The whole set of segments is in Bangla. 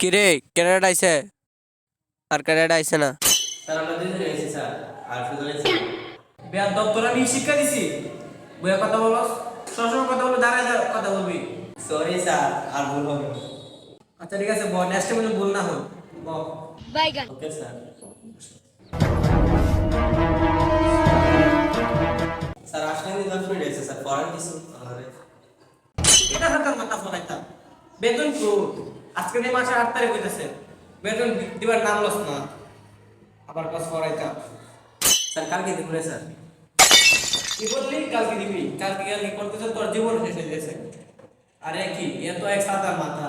কিরে ক্যানাডা আইছে? আর ক্যানাডা আইছে না। স্যার আমরা দুজনে এসেছি স্যার। আর সুজন এসেছি বেয়ার দপ্তর আমি শিক্ষা দিছি। বইয়া কথা বলো। সবসময় কথা বলে দাঁড়ায় যা কথা বলবি। সরি স্যার আর ভুল হবে আচ্ছা ঠিক আছে বল নেক্সট টাইম ভুল না হল। বল বাইগান ওকে স্যার। স্যার আসলে দশ মিনিট এসে স্যার পড়ার কিছু। এটা সরকার মাথা ফলাইতাম বেতন তো আজকে এই মাসে আট তারিখ হইতেছে বেতন দিবার নাম লস না। আবার কাজ করাইতাম। স্যার কালকে দেখুন স্যার। কি বললি? কালকে দিবি? কালকে কালকে করতেছে তোর জীবন শেষ হয়ে গেছে। আরে কি এ তো এক সাদা মাথা।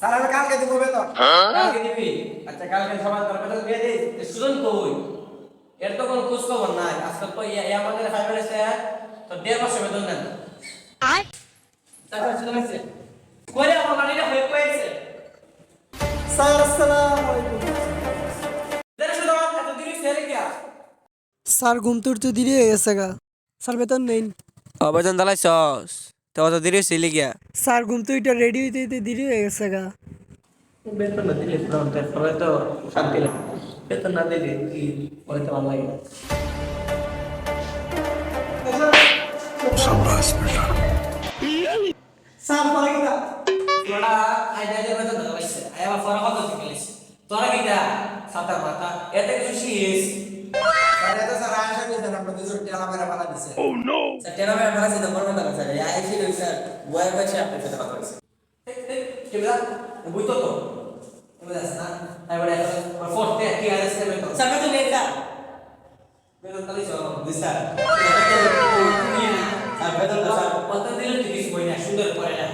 স্যার আমি কালকে দিব বেতন। কালকে দিবি? আচ্ছা কালকে সবাই তোর বেতন দিয়ে দিই সুজন কই? এর তো কোনো খোঁজ খবর নাই। আজকাল তো ইয়া আমাদের ফাইবার এসে তো দেড় মাসে বেতন দেন। আয়। তারপর সুজন আছে কইরে আমার গাড়িটা হয়ে কইছে স্যার আসসালামু স্যার ঘুম তুলতে দেরি হয়ে গেছে গা। স্যার বেতন নেই। অবেতন দালাইছস? তো অত দেরি হইছিলি গিয়া? স্যার ঘুম তুইটা রেডি হইতে হইতে দেরি হয়ে গেছে গা। বেতন না দিলে পুরো তো শান্তি লাগে। বেতন না দিলে কি পরে তো ভালো লাগে। স্যার পরে কিনা তোরা আইডা আইডা বেতন আবার ফরা কত লাইছে তোরা কিটা সাতার মাথা। এতে কিছু শিস স্যার এত স্যার আশা করি স্যার আমরা দুজন টেলা মেরা পালা দিছে। ও নো স্যার টেলা মেরা পালা দিতে পারব না স্যার। এই আইসি রই স্যার বয়ের কাছে আপনার সাথে কথা বলছি। কেবলা বুঝ তো। সুন্দর করে না।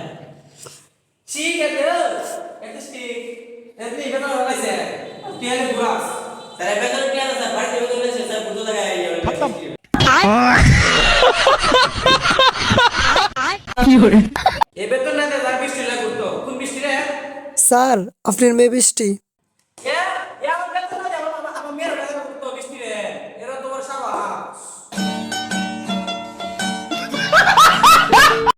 She get the at the stick. Let me even what I said. Tell the grass. Sir, I better tell us a part of the lesson. Sir, put the guy here. Khatam. Sir আপনার মেয়ে বৃষ্টি